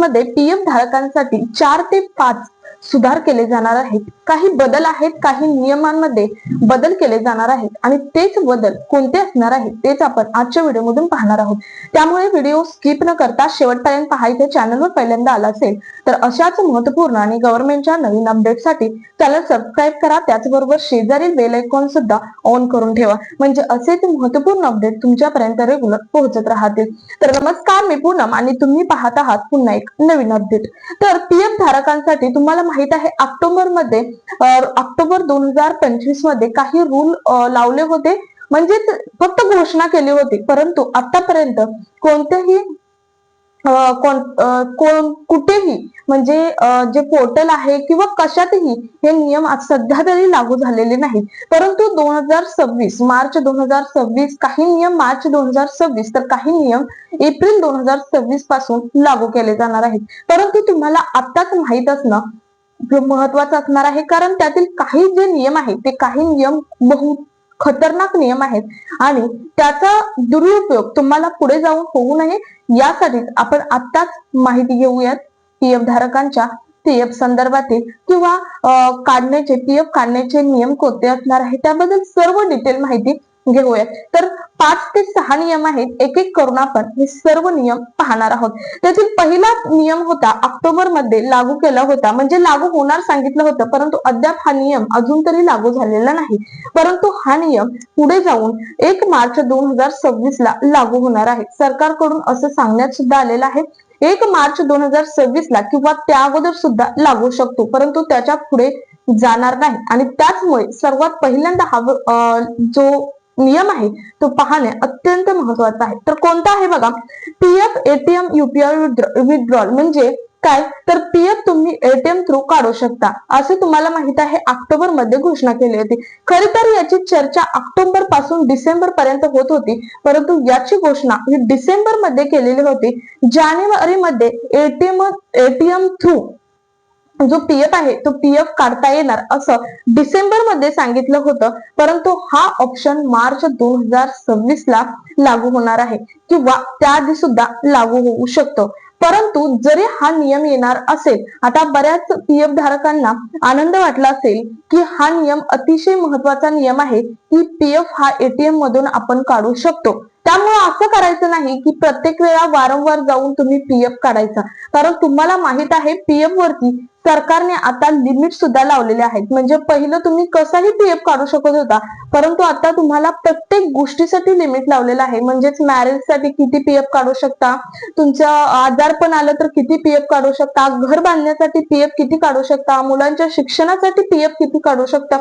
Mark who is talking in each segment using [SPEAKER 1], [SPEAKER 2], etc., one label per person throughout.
[SPEAKER 1] मध्ये पीएफ धारकांसाठी चार ते पाच सुधार केले जाणार आहेत. काही बदल आहेत काही नियमांमध्ये बदल केले जाणार आहेत. आणि तेच बदल कोणते असणार आहेत तेच आपण आजच्या व्हिडिओमधून पाहणार आहोत. त्यामुळे व्हिडिओ स्किप न करता शेवटपर्यंत पाहायचे चॅनलवर पहिल्यांदा आला असेल तर अशाच महत्त्वपूर्ण आणि गव्हर्नमेंटच्या नवीन अपडेटसाठी चॅनल सबस्क्राईब करा. त्याचबरोबर शेजारील बेल आयकॉन सुद्धा ऑन करून ठेवा. म्हणजे असेच महत्त्वपूर्ण अपडेट तुमच्यापर्यंत रेग्युलर पोहोचत राहतील. तर नमस्कार मी पूनम आणि तुम्ही पाहत आहात पुन्हा एक नवीन अपडेट. तर पीएफ धारकांसाठी तुम्हाला माहीत आहे ऑक्टोबरमध्ये ऑक्टोबर दोन हजार पंचवीसमध्ये काही रूल लावले होते. म्हणजे फक्त घोषणा केली होती. परंतु आतापर्यंत कोणत्याही कोण- कुठेही म्हणजे जे पोर्टल आहे किंवा कशातही हे नियम आज सध्या तरी लागू झालेले नाहीत. परंतु दोन हजार सव्वीस मार्च दोन हजार सव्वीस काही नियम मार्च दोन हजार सव्वीस तर काही नियम एप्रिल दोन हजार सव्वीसपासून लागू केले जाणार आहेत. परंतु तुम्हाला आताच माहीत असणं महत्वाचं असणार आहे कारण त्यातील काही जे नियम आहेत ते काही नियम बहु खतरनाक नियम आहेत. आणि त्याचा दुरुपयोग तुम्हाला पुढे जाऊन होऊ नये. यासाठीच आपण आत्ताच माहिती घेऊयात पीएफ धारकांच्या पीएफ संदर्भातील किंवा काढण्याचे पी एफ काढण्याचे नियम कोणते असणार आहे त्याबद्दल सर्व डिटेल माहिती घेऊयात. तर पाच ते सहा नियम आहेत. एक एक करून आपण हे सर्व नियम पाहणार आहोत. त्यातील पहिला नियम होता ऑक्टोबरमध्ये लागू केला होता. म्हणजे लागू होणार सांगितलं होतं परंतु अद्याप हा नियम अजून तरी लागू झालेला नाही. परंतु हा नियम पुढे जाऊन एक मार्च दोन हजार सव्वीस ला लागू होणार आहे. सरकारकडून असं सांगण्यात सुद्धा आलेलं आहे. एक मार्च दोन हजार सव्वीस ला किंवा त्या अगोदर सुद्धा लागू शकतो परंतु त्याच्या पुढे जाणार नाही. आणि त्याचमुळे सर्वात पहिल्यांदा हा जो नियम आहे तो पाहणे अत्यंत महत्त्वाचा आहे. तर कोणता आहे बघा? पीएफ एटीएम युपीआय विथड्रॉल म्हणजे काय? तर पीएफ तुम्ही एटीएम थ्रू काढू शकता. असे तुम्हाला माहीत आहे ऑक्टोबरमध्ये घोषणा केली होती. खरी तर याची चर्चा ऑक्टोबरपासून डिसेंबर पर्यंत होत होती. परंतु याची घोषणा ही डिसेंबरमध्ये केलेली होती. जानेवारी मध्ये एटीएम एटीएम थ्रू जो पीएफ आहे तो पीएफ काढता येणार असं डिसेंबरमध्ये सांगितलं होतं. परंतु हा ऑप्शन मार्च दोन हजार सव्वीस ला लागू होणार आहे. किंवा त्याआधी सुद्धा लागू होऊ शकतो. परंतु जरी हा नियम येणार असेल आता बऱ्याच पीएफ धारकांना आनंद वाटला असेल की हा नियम अतिशय महत्त्वाचा नियम आहे की पीएफ हा एटीएम मधून आपण काढू शकतो. त्यामुळे असं करायचं नाही की प्रत्येक वेळा वारंवार जाऊन तुम्ही पीएफ काढायचा. कारण तुम्हाला माहीत आहे पीएफ वरती सरकारने आता लिमिट सुद्धा लावलेले आहेत. म्हणजे पहिलं तुम्ही कसाही पीएफ काढू शकत होता परंतु आता तुम्हाला प्रत्येक गोष्टीसाठी लिमिट लावलेलं आहे. म्हणजेच मॅरेजसाठी किती पीएफ काढू शकता? तुमचं आजारपण आलं तर किती पीएफ काढू शकता? घर बांधण्यासाठी पीएफ किती काढू शकता? मुलांच्या शिक्षणासाठी पीएफ किती काढू शकता?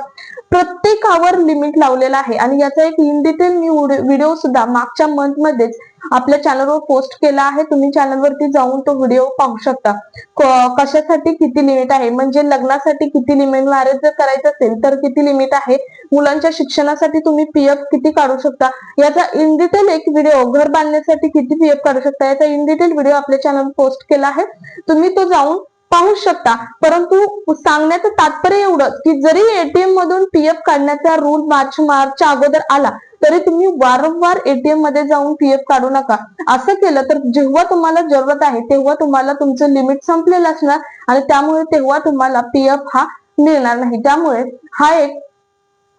[SPEAKER 1] प्रत्येकावर लिमिट लावलेलं आहे. आणि याचा एक इन डिटेल मी व्हिडिओ सुद्धा मागच्या मंथ मध्येच आपल्या चॅनलवर पोस्ट केला आहे तुम्ही चॅनलवरती जाऊन तो व्हिडिओ पाहू शकता. कशासाठी किती लिमिट आहे? म्हणजे लग्नासाठी किती लिमिट मॅरेज जर करायचं असेल तर किती लिमिट आहे? मुलांच्या शिक्षणासाठी तुम्ही पीएफ किती काढू शकता? याचा इन डिटेल एक व्हिडिओ घर बांधण्यासाठी किती पीएफ काढू शकता? याचा इन डिटेल व्हिडिओ आपल्या चॅनल पोस्ट केला आहे. तुम्ही तो जाऊन पाहू शकता. परंतु सांगण्याचं तात्पर्य एवढं की जरी एटीएम मधून पीएफ काढण्याचा रूल मार्च मार्चच्या अगोदर आला तरी तुम्ही वारंवार एटीएममध्ये जाऊन पीएफ काढू नका. असं केलं तर जेव्हा तुम्हाला जरूरत आहे तेव्हा तुम्हाला तुमचं लिमिट संपलेलं असणार आणि त्यामुळे तेव्हा तुम्हाला पीएफ हा मिळणार नाही. त्यामुळे हा एक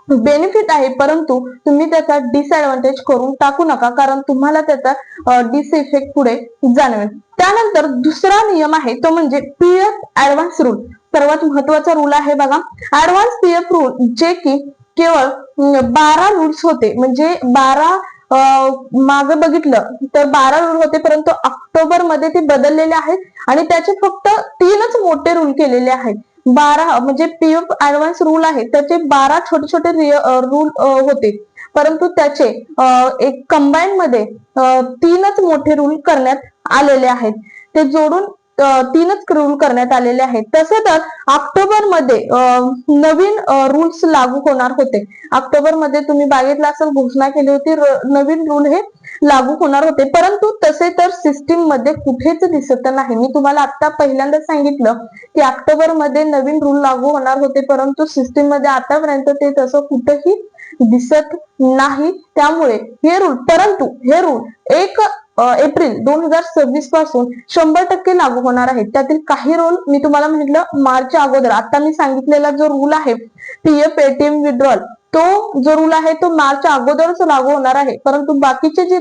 [SPEAKER 1] बेनिफिट आहे परंतु तुम्ही त्याचा डिसएडव्हान्टेज करून टाकू नका कारण तुम्हाला त्याचा डिस इफेक्ट पुढे जाणवेल. त्यानंतर दुसरा नियम आहे तो म्हणजे पीएफ ऍडव्हान्स रूल सर्वात महत्त्वाचा रूल आहे बघा. ऍडव्हान्स पीएफ रूल जे की केवळ बारा रूल्स होते. म्हणजे बारा मागे बघितलं तर बारा रूल होते परंतु ऑक्टोबरमध्ये ते बदललेले आहेत आणि त्याचे फक्त तीनच मोठे रूल केलेले आहेत. बारा म्हणजे पीएफ ऍडव्हान्स रूल आहे. त्याचे बारा छोटे छोटे रूल होते. परंतु त्याचे एक कंबाईन मध्ये तीनच मोठे रूल करण्यात आलेले आहेत. ते जोडून तीनच रूल करण्यात आलेले आहेत. तसेच ऑक्टोबरमध्ये नवीन रूल्स लागू होणार होते. ऑक्टोबरमध्ये तुम्ही बघितलं असेल घोषणा केली होती नवीन रूल हे लागू होणार होते. परंतु तसे तर सिस्टीममध्ये कुठेच दिसत नाही. मी तुम्हाला आता पहिल्यांदा सांगितलं की ऑक्टोबरमध्ये नवीन रूल लागू होणार होते परंतु सिस्टीममध्ये आतापर्यंत ते तसं कुठेही दिसत नाही. त्यामुळे हे रूल परंतु हे रूल एक एप्रिल दोन हजार सव्वीसपासून शंभर टक्के लागू होणार आहेत त्यातील काही रूल मी तुम्हाला म्हटलं मार्चच्या अगोदर. आता मी सांगितलेला जो रूल आहे पीएफ एटीएम विड्रॉल तो जो रूल आहे तो मार्चच्या अगोदरच लागू होणार आहे. परंतु बाकीचे जे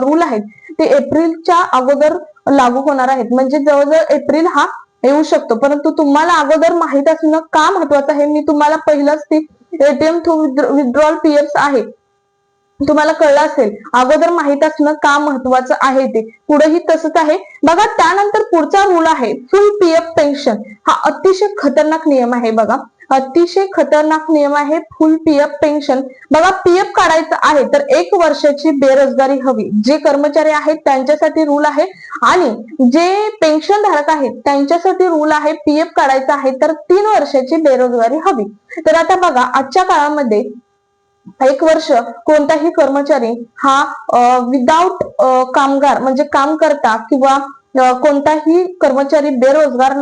[SPEAKER 1] रूल आहेत ते एप्रिलच्या अगोदर लागू होणार आहेत. म्हणजे जवळजवळ एप्रिल हा येऊ शकतो. परंतु तुम्हाला अगोदर माहीत असणं का महत्वाचं आहे? मी तुम्हाला पहिलंच ती एटीएम थ्रू विड्रॉल पीएफ आहे. तुम्हाला कळलं असेल अगोदर माहीत असणं का महत्वाचं आहे ते. पुढेही तसंच आहे. बघा त्यानंतर पुढचा रूल आहे फुल पीएफ पेन्शन हा अतिशय खतरनाक नियम आहे बघा. अतिशय खतरनाक नियम आहे फुल पीएफ पेन्शन बघा पी एफ काढायचं आहे तर एक वर्षाची बेरोजगारी हवी. जे कर्मचारी आहेत त्यांच्यासाठी रूल आहे. आणि जे पेन्शन धारक आहेत त्यांच्यासाठी रूल आहे पीएफ काढायचं आहे तर तीन वर्षाची बेरोजगारी हवी. तर आता बघा आजच्या काळामध्ये एक वर्ष कोणताही कर्मचारी हा विदाऊट कामगार म्हणजे काम करता किंवा कोणताही कर्मचारी बेरोजगार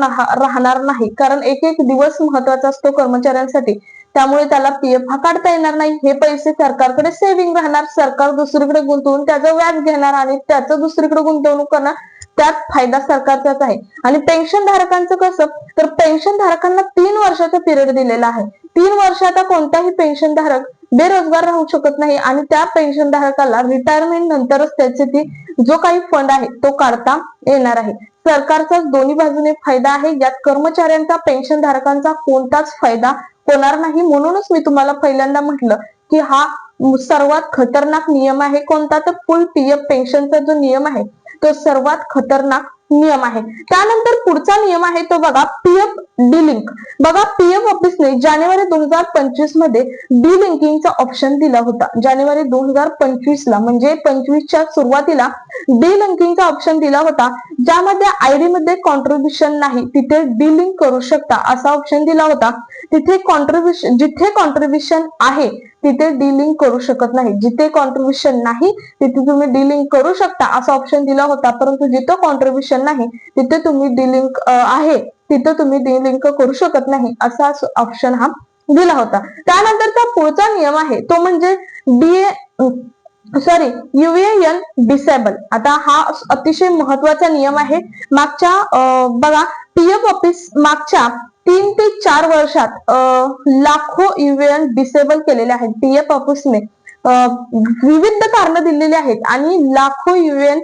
[SPEAKER 1] राहणार नाही. कारण एक एक दिवस महत्त्वाचा असतो कर्मचाऱ्यांसाठी. त्यामुळे त्याला पीएफ हा काढता येणार नाही. हे पैसे सरकारकडे सेव्हिंग राहणार. सरकार दुसरीकडे गुंतवून त्याचं व्याज घेणार आणि त्याचं दुसरीकडे गुंतवणूक करणार. त्यात फायदा सरकारचाच आहे. आणि पेन्शन धारकांचं कसं? तर पेन्शन धारकांना तीन वर्षाचा पिरियड दिलेला आहे. तीन वर्ष आता कोणताही पेन्शन धारक बेरोजगार राहू शकत नाही आणि त्या पेन्शन धारकाला रिटायरमेंट नंतरच त्याचे ती जो काही फंड आहे तो काढता येणार आहे. सरकारचा दोन्ही बाजूने फायदा आहे. यात कर्मचाऱ्यांचा पेन्शन धारकांचा कोणताच फायदा होणार नाही. म्हणूनच मी तुम्हाला पहिल्यांदा म्हटलं की हा सर्वात खतरनाक नियम आहे कोणता? तर फुल पीएफ पेन्शनचा जो नियम आहे तो सर्वात खतरनाक नियम आहे. त्यानंतर पुढचा नियम आहे तो बघा पीएफ डिलिंक बघा पीएफ ऑफिसने जानेवारी दोन हजार पंचवीसमध्ये डिलिंकिंगचा ऑप्शन दिला होता. जानेवारी दोन हजार पंचवीस ला म्हणजे पंचवीसच्या सुरुवातीला डिलिंकिंगचा ऑप्शन दिला होता. ज्यामध्ये आयडी मध्ये कॉन्ट्रीब्युशन नाही तिथे डिलिंक करू शकता असा ऑप्शन दिला होता. तिथे कॉन्ट्रीब्युशन जिथे कॉन्ट्रीब्युशन आहे तिथे डिलिंक करू शकत नाही. जिथे कॉन्ट्रीब्युशन नाही तिथे तुम्ही डिलिंक करू शकता असा ऑप्शन दिला होता. परंतु जिथं कॉन्ट्रीब्युशन नाही तिथे तुम्ही डिलिंक आहे. तिथं तुम्ही डिलिंक करू शकत नाही असा ऑप्शन हा दिला होता. त्यानंतरचा पुढचा नियम आहे तो म्हणजे डीए सॉरी युएएन डिसेबल आता हा अतिशय महत्त्वाचा नियम आहे. मागच्या बघा पीएफ ऑफिस मागच्या तीन ते चार वर्षात लाखो युएन डिसेबल केलेले आहेत. पीएफ ऑफिसने विविध कारण दिलेली आहेत आणि लाखो युएएन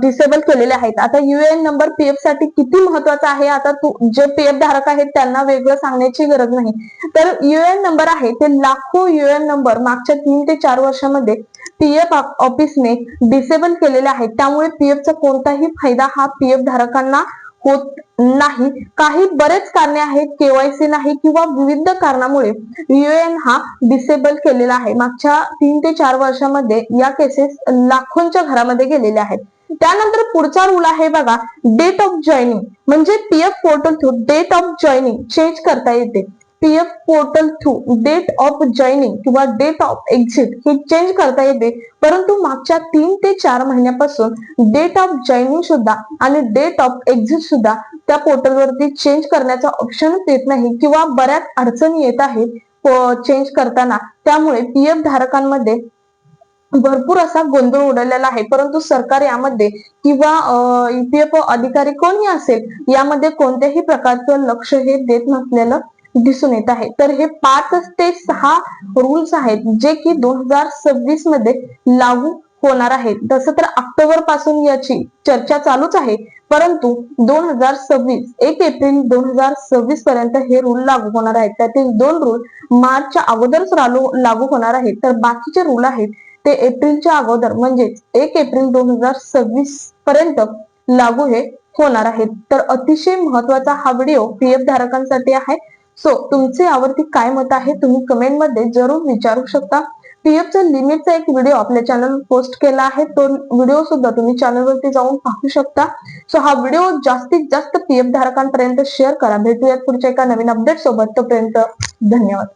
[SPEAKER 1] डिसेबल केलेले आहेत. आता युएन नंबर पीएफसाठी किती महत्त्वाचा आहे? आता तू जे पीएफ धारक आहेत त्यांना वेगळं सांगण्याची गरज नाही. तर युएन नंबर आहे ते लाखो युएन नंबर मागच्या तीन ते चार वर्षामध्ये पीएफ ऑफिसने डिसेबल केलेले आहेत. त्यामुळे पीएफचा कोणताही फायदा हा पीएफ धारकांना होत नाही. काही बरेच कारणे आहेत. केवायसी नाही किंवा विविध कारणामुळे युएन हा डिसेबल केलेला आहे. मागच्या तीन ते चार वर्षामध्ये या केसेस लाखोंच्या घरामध्ये गेलेल्या आहेत. त्यानंतर पुढचा रूल आहे बघा डेट ऑफ जॉईनिंग म्हणजे PF portal through date of joining change करता येते. PF portal through date of joining किंवा डेट ऑफ एक्झिट हे चेंज करता येते. परंतु मागच्या तीन ते चार महिन्यापासून डेट ऑफ जॉईनिंग सुद्धा आणि डेट ऑफ एक्झिट सुद्धा त्या पोर्टलवरती चेंज करण्याचा ऑप्शनच येत नाही किंवा बऱ्याच अडचणी येत आहेत चेंज करताना. त्यामुळे पीएफ धारकांमध्ये भरपूर असा गोंधळ उडलेला आहे. परंतु सरकार यामध्ये किंवा ईपीएफओ अधिकारी कोणी असेल यामध्ये कोणत्याही प्रकारचं लक्ष हे देत नसलेलं दिसून येत आहे. तर हे पाच ते सहा रूल्स आहेत जे की दोन हजार सव्वीसमध्ये लागू होणार आहेत. तसं तर ऑक्टोबरपासून याची चर्चा चालूच आहे परंतु दोन हजार सव्वीस एक एप्रिल दोन हजार सव्वीस पर्यंत हे रूल लागू होणार आहेत. त्यातील दोन रूल मार्चच्या अगोदरच लागू लागू होणार आहेत. तर बाकीचे रूल आहेत ते एप्रिलच्या अगोदर म्हणजेच एक एप्रिल दोन हजार सव्वीस पर्यंत लागू हे होणार आहेत. तर अतिशय महत्त्वाचा हा व्हिडिओ पीएफ धारकांसाठी आहे. सो तुमचे यावरती काय मत आहे तुम्ही कमेंटमध्ये जरूर विचारू शकता. पीएफचा लिमिटचा एक व्हिडिओ आपल्या चॅनल पोस्ट केला आहे. तो व्हिडिओ सुद्धा तुम्ही चॅनलवरती जाऊन पाहू शकता. सो हा व्हिडिओ जास्तीत जास्त पीएफ धारकांपर्यंत शेअर करा. भेटूयात पुढच्या एका नवीन अपडेट सोबत. तोपर्यंत धन्यवाद.